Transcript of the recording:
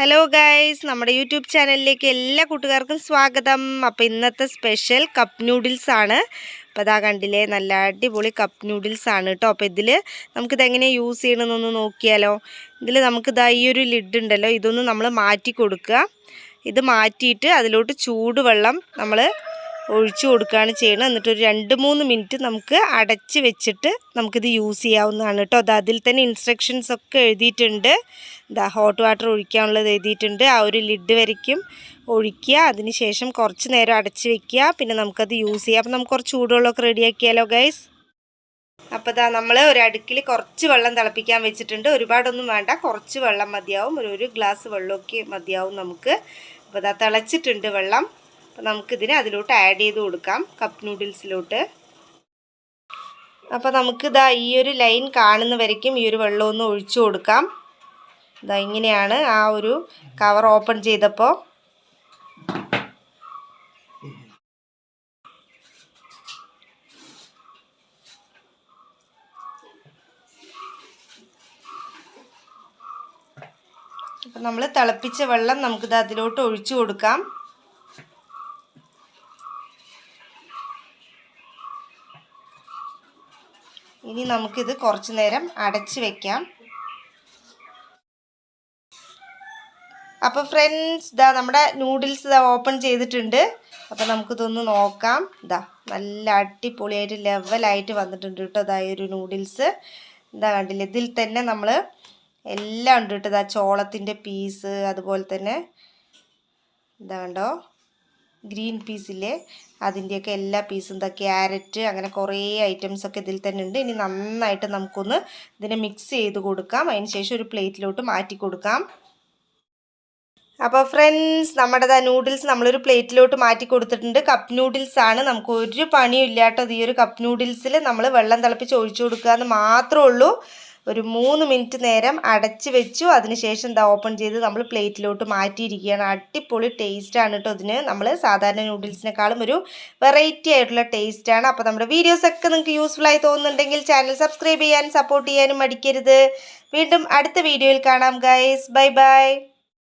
Hello guys നമ്മുടെ YouTube ചാനലിലേക്ക് എല്ലാ കൂട്ടുകാർക്കും സ്വാഗതം. അപ്പോൾ ഇന്നത്തെ സ്പെഷ്യൽ കപ്പ് നൂഡിൽസ് ആണ്. അപ്പോൾ അതാ കണ്ടില്ലേ നല്ല അടിപൊളി കപ്പ് നൂഡിൽസ് ആണ് കേട്ടോ അപ്പോൾ ഇതിൽ നമുക്കിത് എങ്ങനെയാണ് യൂസ് ചെയ്യണമെന്നൊന്ന് നോക്കിയാലോ. ഇതിൽ നമുക്കിതാ ഈ ഒരു ലിഡ് ഉണ്ടല്ലോ ഇതൊന്ന് നമ്മൾ മാറ്റി കൊടുക്കുക. ഇത് മാറ്റിയിട്ട് അതിലോട്ട് ചൂടുവെള്ളം നമ്മൾ ഒഴിച്ചു കൊടുക്കുകയാണ് ചെയ്യണം എന്നിട്ട് ഒരു രണ്ട് മൂന്ന് മിനിറ്റ് നമുക്ക് അടച്ച് വെച്ചിട്ട് നമുക്കിത് യൂസ് ചെയ്യാവുന്നതാണ് കേട്ടോ. അത് അതിൽ തന്നെ ഇൻസ്ട്രക്ഷൻസ് ഒക്കെ എഴുതിയിട്ടുണ്ട്. ഇതാ ഹോട്ട് വാട്ടർ ഒഴിക്കാനുള്ളത് എഴുതിയിട്ടുണ്ട്. ആ ഒരു ലിഡ് വരയ്ക്കും. ഒഴിക്കുക. അതിന് ശേഷം കുറച്ച് നേരം അടച്ച് വെക്കുക. പിന്നെ നമുക്കത് യൂസ് ചെയ്യാം. അപ്പോൾ നമുക്ക് കുറച്ച് ചൂടുവെള്ളമൊക്കെ റെഡിയാക്കിയാലോ ഗൈസ് അപ്പോൾ ഇതാ നമ്മൾ ഒരു അടുക്കിൽ കുറച്ച് വെള്ളം തിളപ്പിക്കാൻ വെച്ചിട്ടുണ്ട്. ഒരുപാടൊന്നും വേണ്ട. കുറച്ച് വെള്ളം മതിയാവും. ഒരു ഒരു ഗ്ലാസ് വെള്ളമൊക്കെ മതിയാവും നമുക്ക്. അപ്പോൾ ഇതാ തിളച്ചിട്ടുണ്ട് വെള്ളം. അപ്പോൾ നമുക്കിതിനെ അതിലോട്ട് ആഡ് ചെയ്ത് കൊടുക്കാം കപ്പ് നൂഡിൽസിലോട്ട് അപ്പോൾ നമുക്കിതാ ഈ ഒരു ലൈൻ കാണുന്ന വരയ്ക്കും ഈ ഒരു വെള്ളം ഒന്ന് ഒഴിച്ചു കൊടുക്കാം. ഇതാ ഇങ്ങനെയാണ് ആ ഒരു കവർ ഓപ്പൺ ചെയ്തപ്പോൾ അപ്പം നമ്മൾ തിളപ്പിച്ച വെള്ളം നമുക്കിത് അതിലോട്ട് ഒഴിച്ചു കൊടുക്കാം. ഇനി നമുക്കിത് കുറച്ച് നേരം അടച്ച് വെക്കാം. അപ്പോൾ ഫ്രണ്ട്സ് ഇതാ നമ്മുടെ നൂഡിൽസ് ഇതാ ഓപ്പൺ ചെയ്തിട്ടുണ്ട്. അപ്പോൾ നമുക്കിതൊന്ന് നോക്കാം. ഇതാ നല്ല അടിപൊളിയായിട്ട് ലെവലായിട്ട് വന്നിട്ടുണ്ട് കേട്ടോ ഇതാ ഒരു നൂഡിൽസ് ഇതാ കണ്ടില്ല ഇതിൽ തന്നെ നമ്മൾ എല്ലാം ഉണ്ട് കേട്ടോ ഇതാ ചോളത്തിന്റെ പീസ് അതുപോലെ തന്നെ ഇതാ കണ്ടോ? ഗ്രീൻ പീസില്ലേ അതിന്റെയൊക്കെ എല്ലാ പീസും എന്താ ക്യാരറ്റ് അങ്ങനെ കുറേ ഐറ്റംസ് ഒക്കെ ഇതിൽ തന്നെ ഉണ്ട്. ഇനി നന്നായിട്ട് നമുക്കൊന്ന് ഇതിനെ മിക്സ് ചെയ്ത് കൊടുക്കാം. അതിന് ശേഷം ഒരു പ്ലേറ്റിലോട്ട് മാറ്റി കൊടുക്കാം. അപ്പോൾ ഫ്രണ്ട്സ് നമ്മുടെ നൂഡിൽസ് നമ്മളൊരു പ്ലേറ്റിലോട്ട് മാറ്റി കൊടുത്തിട്ടുണ്ട്. കപ്പ് നൂഡിൽസ് ആണ്. നമുക്ക് ഒരു പണിയും ഇല്ലാട്ടത് ഈ ഒരു കപ്പ് നൂഡിൽസിൽ നമ്മൾ വെള്ളം തിളപ്പിച്ച് ഒഴിച്ചു കൊടുക്കുക എന്ന് മാത്രമേ ഉള്ളൂ. ഒരു മൂന്ന് മിനിറ്റ് നേരം അടച്ച് വെച്ചു. അതിനുശേഷം എന്താ ഓപ്പൺ ചെയ്ത് നമ്മൾ പ്ലേറ്റിലോട്ട് മാറ്റിയിരിക്കുകയാണ്. അടിപൊളി ടേസ്റ്റാണ് കേട്ടോ ഇതിന്. നമ്മൾ സാധാരണ നൂഡിൽസിനേക്കാളും ഒരു വെറൈറ്റി ആയിട്ടുള്ള ടേസ്റ്റാണ് അപ്പോൾ നമ്മുടെ വീഡിയോസൊക്കെ നിങ്ങൾക്ക് യൂസ്ഫുൾ ആയി തോന്നുന്നുണ്ടെങ്കിൽ ചാനൽ സബ്സ്ക്രൈബ് ചെയ്യാനും സപ്പോർട്ട് ചെയ്യാനും മടിക്കരുത്. വീണ്ടും അടുത്ത വീഡിയോയിൽ കാണാം ഗൈസ് ബൈ ബൈ